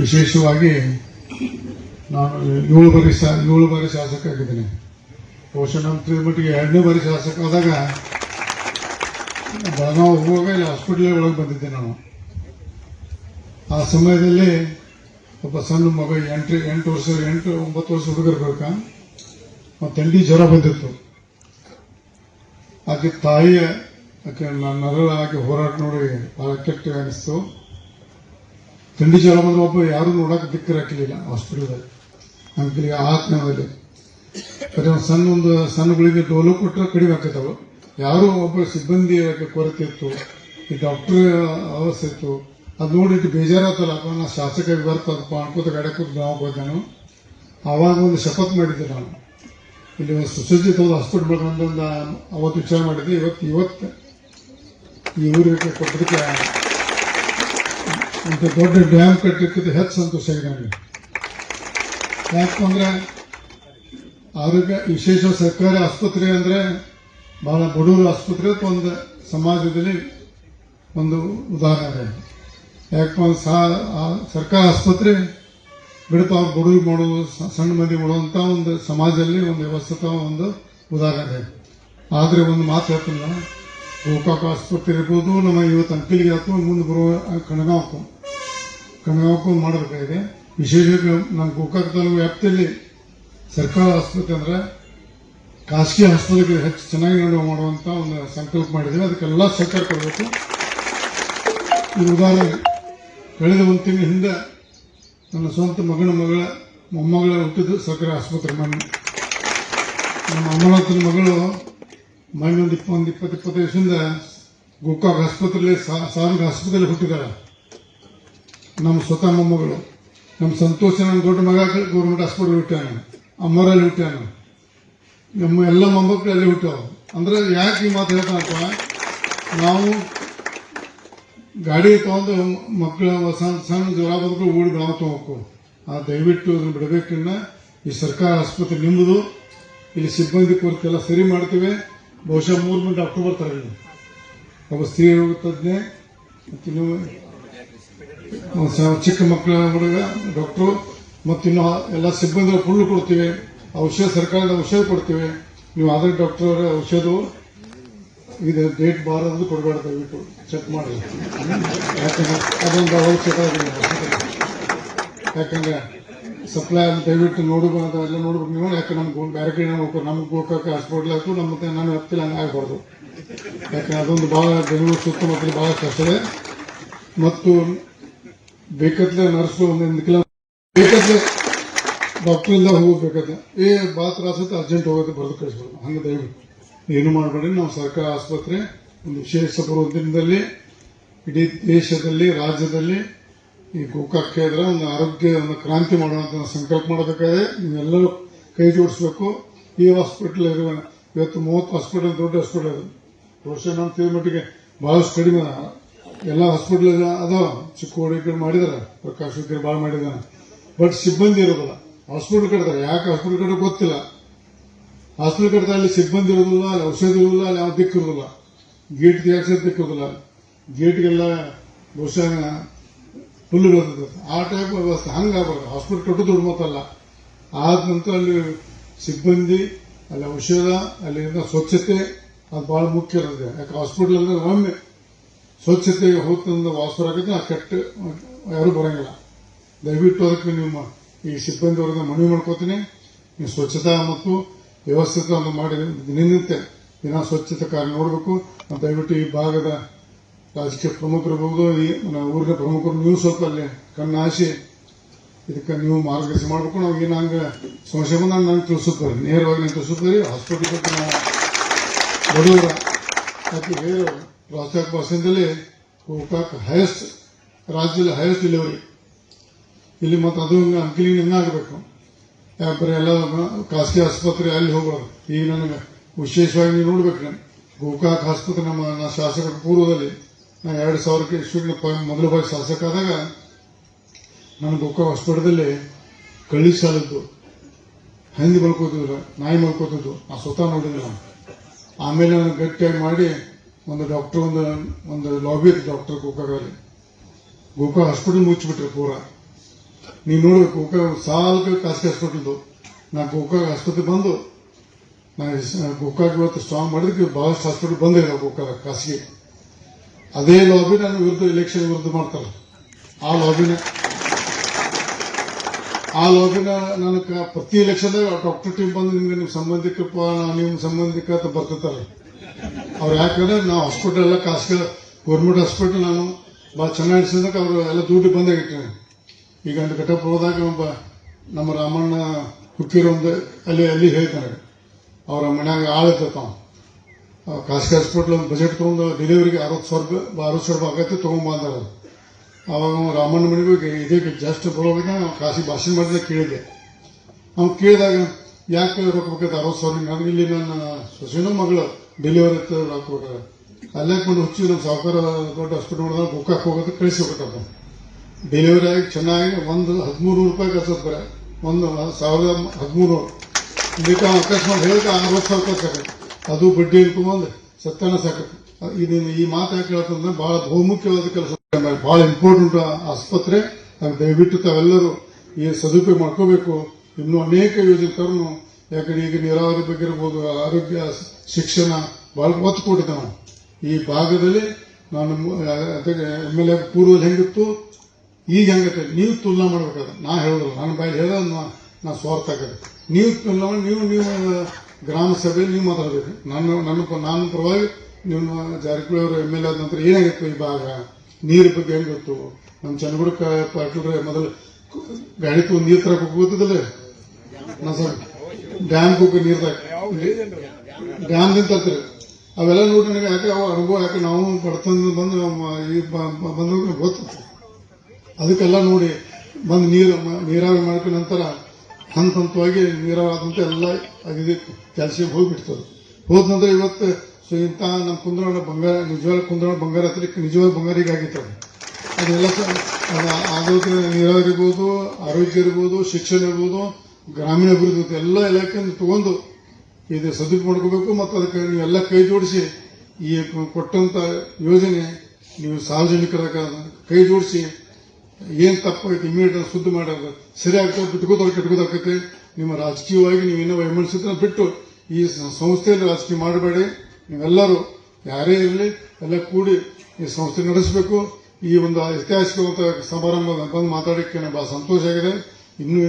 ವಿಶೇಷವಾಗಿ ನಾನು ಏಳು ಬಾರಿ ಶಾ, ಏಳು ಬಾರಿ ಶಾಸಕ ಆಗಿದ್ದೀನಿ. ಬಹುಶಃ ನಮ್ಮ ಮಟ್ಟಿಗೆ ಎರಡನೇ ಬಾರಿ ಶಾಸಕ ಆದಾಗ ನಾವು ಹೋಗುವಾಗ ಇಲ್ಲಿ ಹಾಸ್ಪಿಟ್ಲ್ ಒಳಗೆ ಬಂದಿದ್ದೆ ನಾನು. ಆ ಸಮಯದಲ್ಲಿ ಒಬ್ಬ ಸಣ್ಣ ಮಗ ಎಂಟು ಎಂಟು ವರ್ಷ, ಎಂಟು, ಒಂಬತ್ತು ವರ್ಷ ಹುಡುಗರ್ಬೇಕಾ ತಂಡಿ ಜ್ವರ ಬಂದಿತ್ತು. ಆಕೆ ತಾಯಿಯ, ಆಕೆ ನನ್ನ ಹೋರಾಟ ನೋಡಿ ಬಹಳ ಕೆಟ್ಟ ಅನಿಸ್ತು. ಥಂಡಿ ಜ್ವರ ಬಂದ್ರೆ ಒಬ್ಬ ಯಾರು ನೋಡಕ್ಕೆ ದಿಕ್ಕರಾಕಲಿಲ್ಲ ಹಾಸ್ಪಿಟಲ್ದಲ್ಲಿ ನಮ್ಗೆ ಆ ಅದೇ ಒಂದು ಸಣ್ಣ ಒಂದು ಸಣ್ಣ ಗುಳಿಗೆ ಡೋಲು ಕೊಟ್ಟರೆ ಕಡಿಮೆ ಆಗ್ತೈತವು ಯಾರೋ ಒಬ್ಬ ಸಿಬ್ಬಂದಿ ಕೊರತೆ ಇತ್ತು, ಈ ಡಾಕ್ಟರ್ ಅವಸ್ಥೆ ಇತ್ತು. ಅದು ನೋಡಿಟ್ಟು ಬೇಜಾರಾತಲ್ಲ, ಅಪ್ಪ, ನಾ ಶಾಸಕ ಬರ್ತದಪ್ಪ ಅನ್ಕೋತ ಗಡೆ ಕೂತು ನಾವು ಹೋದೆ ನಾನು ಆವಾಗ ಒಂದು ಶಪಥ ಮಾಡಿದ್ದೆ ನಾನು. ಇಲ್ಲಿ ಒಂದು ಸುಸಜ್ಜಿತ ಹಾಸ್ಪಿಟಲ್ ಒಂದು ಅವತ್ತು ವಿಚಾರ ಮಾಡಿದ್ದೆ. ಇವತ್ತು ಇವತ್ತು ಈ ಊರಿಗೆ ಕೊಟ್ಟದಕ್ಕೆ ಇಂಥ ದೊಡ್ಡ ಡ್ಯಾಮ್ ಕಟ್ಟಲಿಕ್ಕೆ ಹೆಚ್ಚು ಸಂತೋಷ ಆಗಿದೆ. ನನಗೆ ಯಾಕಂದ್ರೆ ಆರೋಗ್ಯ, ವಿಶೇಷ ಸರ್ಕಾರಿ ಆಸ್ಪತ್ರೆ ಅಂದ್ರೆ ಬಹಳ ಬಡವರ ಆಸ್ಪತ್ರೆ ಒಂದು ಸಮಾಜದಲ್ಲಿ ಒಂದು ಉದಾಹರಣೆ. ಯಾಕಂದ್ರೆ ಸಾ- ಸರ್ಕಾರಿ ಆಸ್ಪತ್ರೆ ಬಿಡ್ತಾ ಅವ್ರು ಬಡವ್ರು ಮಾಡೋದು ಸಣ್ಣ ಮಂದಿ ಮಾಡುವಂತ ಒಂದು ಸಮಾಜದಲ್ಲಿ ಒಂದು ವ್ಯವಸ್ಥಿತ ಒಂದು ಉದಾಹರಣೆ. ಇದೆ ಆದ್ರೆ ಒಂದು ಮಾತು ಹೇಳ್ತೀನಿ ಗೋಕಾಕ ಆಸ್ಪತ್ರೆ ಇರ್ಬೋದು, ನಮ್ಮ ಇವತ್ತು ಅಂಕಿಲಿಗೆ ಹಾಕೋ ಮುಂದೆ ಬರುವ ಕಣಗಾವಕ್ಕೂ ಕಣಗಾವಕ್ಕೂ ಮಾಡಬೇಕಾಗಿದೆ. ವಿಶೇಷವಾಗಿ ನಮ್ಮ ಗೋಕಾಕ್ ತಾಲೂಕು ವ್ಯಾಪ್ತಿಯಲ್ಲಿ ಸರ್ಕಾರ ಆಸ್ಪತ್ರೆ ಅಂದ್ರೆ ಖಾಸಗಿ ಆಸ್ಪತ್ರೆಗೆ ಹೆಚ್ಚು ಚೆನ್ನಾಗಿ ನೋಡುವ ಮಾಡುವಂತ ಒಂದು ಸಂಕಲ್ಪ ಮಾಡಿದ್ದೀವಿ. ಅದಕ್ಕೆಲ್ಲ ಸರ್ಕಾರ ಕೊಡಬೇಕು. ಈ ಉದಾಹರಣೆ ಕಳೆದ ಒಂದು ತಿಂಗಳ ಹಿಂದೆ ನನ್ನ ಸ್ವಂತ ಮಗನ ಮಗಳ ಮೊಮ್ಮಗಳ ಹುಟ್ಟಿದ್ದು ಸರ್ಕಾರಿ ಆಸ್ಪತ್ರೆ ಮನೆ. ನಮ್ಮ ಅಮರನಾಥನ ಮಗಳು ಮನೆ ಒಂದು ಇಪ್ಪ ಒಂದು ಇಪ್ಪತ್ತು, ಇಪ್ಪತ್ತೈದು ವರ್ಷದಿಂದ ಗೋಕಾಕ್ ಆಸ್ಪತ್ರೆಯಲ್ಲಿ ಸಾರ್ವಜನಿಕ ಆಸ್ಪತ್ರೆಯಲ್ಲಿ ಹುಟ್ಟಿದಾಳೆ. ನಮ್ಮ ಸ್ವತಃ ಮೊಮ್ಮಗಳು ನಮ್ಮ ಸಂತೋಷ ನನ್ನ ದೊಡ್ಡ ಮಗ ಗೌರ್ಮೆಂಟ್ ಹಾಸ್ಪಿಟಲ್ ಹುಟ್ಟಾನು ಅಮ್ಮರಲ್ಲಿ ಹುಟ್ಟಾನು ನಮ್ಮ ಎಲ್ಲ ಮೊಮ್ಮಕ್ಕಳು ಅಲ್ಲಿ ಹುಟ್ಟವು ಅಂದ್ರೆ ಯಾಕೆ ಈ ಮಾತು ಹೇಳ್ತಾನಪ್ಪ? ನಾವು ಗಾಡಿ ತಗೊಂಡು ಮಕ್ಕಳ ಸಣ್ಣ ಸಣ್ಣ ಜ್ವರ ಬಂದ್ರು ಓಡಿ ನಾವು ತಗೋಬೇಕು. ಆ ದಯವಿಟ್ಟು ಅದನ್ನು ಬಿಡಬೇಕಿನ್ನ ಈ ಸರ್ಕಾರ ಆಸ್ಪತ್ರೆ ನಿಮ್ಮದು ಇಲ್ಲಿ ಸಿಬ್ಬಂದಿ ಕೊರತೆ ಎಲ್ಲ ಸರಿ ಮಾಡ್ತೀವಿ. ಬಹುಶಃ ಮೂರು ಮಂದಿ ಡಾಕ್ಟರ್ ಬರ್ತಾರೆ ಇಲ್ಲಿ ಒಬ್ಬ ಸ್ತ್ರೀ ರೋಗ ತಜ್ಞೆ ಸ- ಚಿಕ್ಕ ಮಕ್ಕಳ ಹುಡುಗ ಡಾಕ್ಟ್ರು ಮತ್ತಿನ್ನು ಎಲ್ಲ ಸಿಬ್ಬಂದಿ ಫುಲ್ಲು ಕೊಡ್ತೀವಿ. ಔಷಧ, ಸರ್ಕಾರದ ಔಷಧ ಕೊಡ್ತೀವಿ. ನೀವು ಆದರೆ ಡಾಕ್ಟರ್ ಅವರ, ಔಷಧವು ಇದು ಡೇಟ್ ಬಾರದು ಕೊಡಬೇಡ ದಯವಿಟ್ಟು ಚೆಕ್ ಮಾಡಿ. ಯಾಕಂದ್ರೆ ಅದೊಂದು ಔಷಧ. ಯಾಕಂದ್ರೆ ಸಪ್ಲೈ ಅಲ್ಲಿ ದಯವಿಟ್ಟು ನೋಡಬಾರ್ದು ಎಲ್ಲ ನೋಡ್ಬೇಕು ನೀವು. ಯಾಕೆ ನಮ್ಗೆ ಬೇರೆ ಕಡೆ ನಮ್ಗೆ ಹೋಗೋಕೆ ಹಾಸ್ಪಿಟ್ಲ್ ಆಯ್ತು ನಮ್ಮ ನಾನು ಹತ್ತಿಲ್ಲ ಹಂಗೆ ಆಗಬಾರ್ದು. ಯಾಕಂದ್ರೆ ಅದೊಂದು ಭಾಳ ಬೆಂಗಳೂರು ಸುತ್ತಮುತ್ತಲು ಭಾಳ ಕಷ್ಟ ಇದೆ. ಮತ್ತು ಬೇಕತ್ಲೆ ನರ್ಸ್ಗಳು ಒಂದೊಂದು ಕಿಲೋಮೀಟರ್ ಬೇಕತ್ಲೆ ಡಾಕ್ಟರ್ ಇಂದ ಹೋಗ್ಬೇಕತ್ತೆ ಏ ಬಾ ತ್ರಾಸತ್ತೆ ಅರ್ಜೆಂಟ್ ಹೋಗೋದು ಬರೆದು ಕಳಿಸ್ಬೇಕು ಹಂಗೆ ದಯವಿಟ್ಟು. ಏನು ಮಾಡಬೇಡಿ, ನಾವು ಸರ್ಕಾರಿ ಆಸ್ಪತ್ರೆ, ಒಂದು ವಿಶೇಷ ದಿನದಲ್ಲಿ ಇಡೀ ದೇಶದಲ್ಲಿ, ರಾಜ್ಯದಲ್ಲಿ ಈ ಗೋಕಾಕ್ ಕೇಂದ್ರ ಒಂದು ಆರೋಗ್ಯ, ಒಂದು ಕ್ರಾಂತಿ ಮಾಡುವಂತ ಸಂಕಲ್ಪ ಮಾಡಬೇಕಾದ್ರೆ ನೀವೆಲ್ಲರೂ ಕೈ ಜೋಡಿಸ್ಬೇಕು. ಈ ಹಾಸ್ಪಿಟಲ್ ಇರುವ ಇವತ್ತು ಮೂವತ್ತು ಹಾಸ್ಪಿಟಲ್ ದೊಡ್ಡ ಹಾಸ್ಪಿಟಲ್ ಅದು. ವರ್ಷ ನಮ್ಮ ತಿರುಮಟ್ಟಿಗೆ ಬಹಳಷ್ಟು ಕಡಿಮೆ. ಎಲ್ಲ ಹಾಸ್ಪಿಟಲ್ ಅದಾವ ಚಿಕ್ಕೋಡಿ ಕಡೆ ಮಾಡಿದಾರೆ, ಪ್ರಕಾಶ್ ಕಡೆ ಭಾಳ ಮಾಡಿದಾನೆ. ಬಟ್ ಸಿಬ್ಬಂದಿ ಇರೋದಿಲ್ಲ. ಹಾಸ್ಪಿಟಲ್ ಕಟ್ತಾರೆ. ಯಾಕೆ ಹಾಸ್ಪಿಟಲ್ ಕಡೆ ಗೊತ್ತಿಲ್ಲ. ಹಾಸ್ಪಿಟಲ್ ಕಟ್ತಾರೆ ಅಲ್ಲಿ ಸಿಬ್ಬಂದಿ ಇರೋದಿಲ್ಲ, ಅಲ್ಲಿ ಔಷಧ ಇರೋದಿಲ್ಲ, ಅಲ್ಲಿ ಯಾವ ದಿಕ್ಕಿರೋದಿಲ್ಲ ಗೇಟ್ ಯಾಕೆ ದಿಕ್ಕಿರೋದಿಲ್ಲ ಗೇಟ್ಗೆಲ್ಲ ಬಹುಶಃ ಹುಲ್ಲು ಬರ್ತದೆ ಆ ಟೈಪ್ ವ್ಯವಸ್ಥೆ ಹಂಗಾಗ್ಬಾರ್ದು ಹಾಸ್ಪಿಟಲ್ ಕಟ್ಟೋದು ದೊಡ್ಡ ಮಾತಲ್ಲ ಆದ ನಂತರ ಅಲ್ಲಿ ಸಿಬ್ಬಂದಿ, ಅಲ್ಲಿ ಔಷಧ ಅಲ್ಲಿ ಸ್ವಚ್ಛತೆ ಅದು ಬಹಳ ಮುಖ್ಯ ಇರುತ್ತೆ ಯಾಕೆ ಹಾಸ್ಪಿಟಲ್ ಅಂದ್ರೆ ಒಮ್ಮೆ ಸ್ವಚ್ಛತೆಗೆ ಹೋಗ್ತಂದ ವಾಸರ ಆಗುತ್ತೆ ಆ ಕೆಟ್ಟ ಯಾರು ಬರೋಂಗಿಲ್ಲ. ದಯವಿಟ್ಟು ಅದಕ್ಕೆ ನಿಮ್ಮ ಈ ಸಿಬ್ಬಂದಿ ಅವ್ರನ್ನ ಮನವಿ ಮಾಡ್ಕೋತೀನಿ. ನೀವು ಸ್ವಚ್ಛತಾ ಮತ್ತು ವ್ಯವಸ್ಥಿತ ಒಂದು ಮಾಡಿ ದಿನನಿತ್ಯ ದಿನ ಸ್ವಚ್ಛತೆ ಕಾರ್ಯ ನೋಡಬೇಕು. ದಯವಿಟ್ಟು ಈ ಭಾಗದ ರಾಜಕೀಯ ಪ್ರಮುಖರಿರ್ಬೋದು ಈ ಊರಿನ ಪ್ರಮುಖರು ನೀವು ಸ್ವಲ್ಪ ಅಲ್ಲಿ ಕಣ್ಣಾಶಿ ಇದಕ್ಕೆ ನೀವು ಮಾರ್ಗದರ್ಶನ ಮಾಡಬೇಕು. ನಾವು ಏನು ಹಂಗೆ ಸಮಸ್ಯೆ ಬಂದು ನಂಗೆ ತಿಳಿಸುತ್ತಾರೆ ನೇರವಾಗಿ ನಾನು ತಿಳಿಸುತ್ತೇನೆ. ಹಾಸ್ಪಿಟಲ್ ನಾವು ಬಡವರ ಅದಕ್ಕೆ ಬೇರೆ ರಾಜಕಾರಣ ಭಾಷೆಯಲ್ಲಿ ಗೋಕಾಕ್ ಹೈಯೆಸ್ಟ್ ರಾಜ್ಯದಲ್ಲಿ ಹೈಯೆಸ್ಟ್ ಡೆಲಿವರಿ ಇಲ್ಲಿ ಮತ್ತೆ ಅದು ಹಿಂಗೆ ಅಂಕಿಲಿಂಗ್ ಹಿಂಗೆ ಆಗಬೇಕು? ಯಾಕಂದ್ರೆ ಎಲ್ಲ ಖಾಸಗಿ ಆಸ್ಪತ್ರೆ ಅಲ್ಲಿ ಹೋಗ್ಬಾರ್ದು ಈಗ ನನಗೆ ವಿಶೇಷವಾಗಿ ನೀವು ನೋಡ್ಬೇಕು ನಾನು. ಗೋಕಾಕ್ ಆಸ್ಪತ್ರೆ ನಮ್ಮ ನಾ ಶಾಸಕರ ಪೂರ್ವದಲ್ಲಿ ನಾ ಎರಡು ಸಾವಿರಕ್ಕೆ ಶೂಟ್ ಮೊದಲ ಬಾರಿ ಶಾಸಕ ಆದಾಗ ನಾನು ಗೋಕಾಕ್ ಹಾಸ್ಪಿಟಲ್ದಲ್ಲಿ ಕಳ್ಳಿ ಸಾಲದ್ದು. ಹಂದಿ ಮಲ್ಕೋತಿದ್ರು, ನಾಯಿ ಮಲ್ಕೋತಿದ್ದು ನಾ ಸ್ವತಃ ನೋಡಿದ್ರು ನಾನು ಆಮೇಲೆ ನಾನು ಗಟ್ಟಿಯಾಗಿ ಮಾಡಿ ಒಂದು ಡಾಕ್ಟರ್ ಒಂದು ಒಂದು ಲಾಬಿ ಐತಿ ಡಾಕ್ಟರ್ ಗೋಕಾಕಲ್ಲಿ ಗೋಕಾ ಹಾಸ್ಪಿಟಲ್ ಮುಚ್ಚಿಬಿಟ್ರೆ ಪೂರ. ನೀವು ನೋಡ್ಬೇಕು ಗೋಕಾಕ್ ಸಾಲ್ಕ ಖಾಸಗಿ ಹಾಸ್ಪಿಟಲ್ದು ನಾ ಗೋಕಾಕ್ ಆಸ್ಪತ್ರೆ ಬಂದು ನಾ ಗೋಕಾಗ ಇವತ್ತು ಸ್ಟ್ರಾಂಗ್ ಮಾಡಿದ್ರೆ ಬಹಳಷ್ಟು ಹಾಸ್ಪಿಟಲ್ ಬಂದಿಲ್ಲ ಗೋಕಾಕ್ ಖಾಸಗಿ. ಅದೇ ಲಾಬಿ ನಾನು ವಿರುದ್ಧ ಎಲೆಕ್ಷನ್ ವಿರುದ್ಧ ಮಾಡ್ತಾರೆ. ಆ ಲಾಬಿನ ಆ ಲಾಬಿನ ನನಗೆ ಪ್ರತಿ ಎಲೆಕ್ಷನ್ದಾಗ ಡಾಕ್ಟರ್ ಟೀಮ್ ಬಂದು ನಿಮ್ಗೆ ನಿಮ್ಮ ಸಂಬಂಧಿಕಪ್ಪ ನಿಮ್ಮ ಸಂಬಂಧಿಕ ಅಂತ ಬರ್ತಿರ್ತಾರೆ. ಅವ್ರು ಯಾಕಂದ್ರೆ ನಾವು ಹಾಸ್ಪಿಟಲ್ ಎಲ್ಲ ಖಾಸಗಿ ಗೌರ್ಮೆಂಟ್ ಹಾಸ್ಪಿಟಲ್ ನಾನು. ಭಾಳ ಚೆನ್ನಾಗಿ ಸಿಂದಕ್ಕೆ ಅವರು ಎಲ್ಲ ದುಡ್ಡು ಬಂದಾಗಿಟ್ಟಿನಿ ಈಗ ಒಂದು ಘಟಪ್ಪ ಹೋದಾಗ ಒಬ್ಬ ನಮ್ಮ ರಾಮಣ್ಣ ಹುಟ್ಟಿರೋಂದು ಅಲ್ಲಿ ಅಲ್ಲಿ ಹೇಳ್ತಾನೆ ಅವರ ಮನ್ಯಾಗ ತಾವು. ಖಾಸಗಿ ಹಾಸ್ಪಿಟ್ಲ್ ಒಂದು ಬಜೆಟ್ ತೊಗೊಂಡು ಡೆಲಿವರಿಗೆ ಅರವತ್ತು ಸಾವಿರ ರೂಪಾಯಿ ಅರವತ್ತು ಸಾವಿರ ರೂಪಾಯಿ ಆಗತ್ತೆ ತೊಗೊಂಬಂದಾರ ಅವಾಗ ಅವ ರಾಮಣ್ಣ ಮನೆಗೆ ಇದಕ್ಕೆ ಇದೇ ಜಸ್ಟ್ ಬರೋವಾಗ ನಾವು ಖಾಸಗಿ ಭಾಷೆ ಮಾಡಿದ ಕೇಳಿದೆ ಅವ್ನು ಕೇಳಿದಾಗ, ಯಾಕೆ ರೊಕ್ಕ ಬೇಕಾಯ್ತು ಅರವತ್ತು ಸಾವಿರ ನನಗೆ ಇಲ್ಲಿ ನನ್ನ ಸೊಸೆನೂ ಮಗಳು. ಡೆಲಿವರಿ ಇತ್ತು ನಾವು ಬೇಕಾದ ಅಲ್ಲೇ ಕೊಂಡು ಹುಚ್ಚಿ ನಮ್ಮ ಸಾವುಕಾರ ದೊಡ್ಡ ಹಾಸ್ಪಿಟಲ್ ನೋಡಿದಾಗ ಗೋಕಾಕ್ ಹೋಗೋದು ಕಳಿಸಿ ಹೋಗ್ಬಿಟ್ಟಪ್ಪ. ಡೆಲಿವರಿ ಆಗಿ ಚೆನ್ನಾಗಿ ಒಂದು ಹದಿಮೂರು ರೂಪಾಯಿ ಕಳ್ಸೋದು ಬರ. ಒಂದು ಸಾವಿರದ ಹದಿಮೂರು. ಇದಕ್ಕೆ ಅಕಸ್ಮಾತ್ ಹೇಳಿದ್ರೆ ಅರವತ್ತು ಸಾವಿರ ಸಾಕು ಅದು ಬಡ್ಡಿ ಇಟ್ಕೊಂಡು ಸತ್ಯನ ಸಾಕು. ಇದು ಈ ಮಾತು ಯಾಕೆ ಹೇಳ್ತಂದ್ರೆ ಬಹಳ ಬಹುಮುಖ್ಯವಾದ ಕೆಲಸ. ಬಹಳ ಇಂಪಾರ್ಟೆಂಟ್ ಆಸ್ಪತ್ರೆ. ದಯವಿಟ್ಟು ತಾವೆಲ್ಲರೂ ಈ ಸದುಪಯೋಗ ಮಾಡ್ಕೋಬೇಕು. ಇನ್ನೂ ಅನೇಕ ಯೋಜನೆ ಯಾಕಂದ್ರೆ ಈಗ ನೀರಾವರಿ ಬಗ್ಗೆ ಇರ್ಬೋದು, ಆರೋಗ್ಯ, ಶಿಕ್ಷಣ ಭಾಳ ಒತ್ತು ಕೊಟ್ಟಿದ್ದೆ ನಾವು ಈ ಭಾಗದಲ್ಲಿ ನಾನು ಎಂ ಎಲ್ ಎ ಪೂರ್ವದಲ್ಲಿ ಹೆಂಗಿತ್ತು, ಈಗ ಹೆಂಗತ್ತೆ ನೀವು ತುಲನಾ ಮಾಡ್ಬೇಕಾದ್ರೆ. ನಾ ಹೇಳೋದಿಲ್ಲ. ನನ್ನ ಬಾಯಿ ಹೇಳೋದು ನಾ- ನಾ ಸ್ವಾರ್ಥ ಆಗತ್ತೆ ನೀವು ತುಲನಾ ಮಾಡಿ, ನೀವು ನೀವು ಗ್ರಾಮ ಸಭೆಯಲ್ಲಿ ನೀವು ಮಾತಾಡಬೇಕು. ನನ್ನ ನನ್ನ ನಾನು ಪರವಾಗಿ ನಿಮ್ಮ ಜಾರಕಿಹೊಳಿ ಅವರು ಎಂ ಎಲ್ ಎ ಆದ ನಂತರ ಏನಾಗಿತ್ತು ಈ ಭಾಗ? ನೀರು ಬಗ್ಗೆ ಹೆಂಗಿತ್ತು? ನಮ್ಮ ಚನ್ನಗುಡಕ ಪಾಟೀಲ್ ಮೊದಲು ಗಾಡಿ ತೊಗೊಂಡು ನೀರು ತರಕ್ಕೆ ಹೋಗ್ತದಲ್ಲ ನಾ ಡ್ಯಾಮ್ ಹೋಗಿ ನೀರ್ದಾಗ ಡ್ಯಾಮ್ದಿಂದ ತರ್ತೀರಿ. ಅವೆಲ್ಲ ನೋಡಿ ನನಗೆ ಯಾಕೆ ಅವು ಅನುಭವ ಯಾಕೆ ನಾವು ಬಡತನದಿಂದ ಬಂದು ಈ ಬಂದು ಗೊತ್ತಿತ್ತು. ಅದಕ್ಕೆಲ್ಲ ನೋಡಿ ಬಂದು ನೀರು ನೀರಾವರಿ ಮಾಡಿದ ನಂತರ ಹಂತ ಹಂತವಾಗಿ ನೀರಾವರಿ ಆದಂತೆ ಎಲ್ಲ ಆಗಿದೆ. ಕ್ಯಾಲ್ಸಿಯಂ ಹೋಗಿಬಿಡ್ತದೆ. ಹೋದ ನಂತರ ಇವತ್ತು ಸೊ ಇಂಥ ನಮ್ಮ ಕುಂದ್ರೋಣ ಬಂಗಾರ, ನಿಜವಾದ ಕುಂದ್ರೋಣ ಬಂಗಾರ ಹತ್ರ ನಿಜವಾದ ಬಂಗಾರಿಗೆ ಆಗಿತ್ತು ಅದು. ಅದೆಲ್ಲ ಸ- ಅದು ಆಗೋದು ನೀರಾವರಿ ಇರ್ಬೋದು, ಆರೋಗ್ಯ ಇರ್ಬೋದು, ಶಿಕ್ಷಣ ಇರ್ಬೋದು ಗ್ರಾಮೀಣ ಇರ್ಬೋದು, ಎಲ್ಲ ಇಲಾಖೆಯಿಂದ ತಗೊಂಡು ಇದು ಸದುಪ ಮಾಡ್ಕೋಬೇಕು ಮತ್ತು ಅದಕ್ಕೆ ನೀವೆಲ್ಲ ಕೈ ಜೋಡಿಸಿ ಈ ಕೊಟ್ಟಂತ ಯೋಜನೆ ನೀವು ಸಾರ್ವಜನಿಕರ ಕೈ ಜೋಡಿಸಿ ಏನು ತಪ್ಪಾಯ್ತು ಇಮಿಡಿಯೇಟ್ ಸುದ್ದಿ ಮಾಡೋದು ಸರಿ ಆಗ್ತದೆ ಬಿಟ್ಕೋತಾರೆ ಕೆಟ್ಕೋದಾಕೈತೆ ನಿಮ್ಮ ರಾಜಕೀಯವಾಗಿ ನೀವು ಇನ್ನೂ ವೈಮನಸ್ಸಿದ್ರೆ ಬಿಟ್ಟು ಈ ಸಂಸ್ಥೆಯಲ್ಲಿ ರಾಜಕೀಯ ಮಾಡಬೇಡಿ. ನೀವೆಲ್ಲರೂ ಯಾರೇ ಇರಲಿ ಎಲ್ಲ ಕೂಡಿ ಈ ಸಂಸ್ಥೆ ನಡೆಸಬೇಕು. ಈ ಒಂದು ಐತಿಹಾಸಿಕವಂತ ಸಮಾರಂಭ ಬಂದು ಮಾತಾಡೋಕ್ಕೆ ಬಹಳ ಸಂತೋಷ ಆಗಿದೆ. ಇನ್ನೂ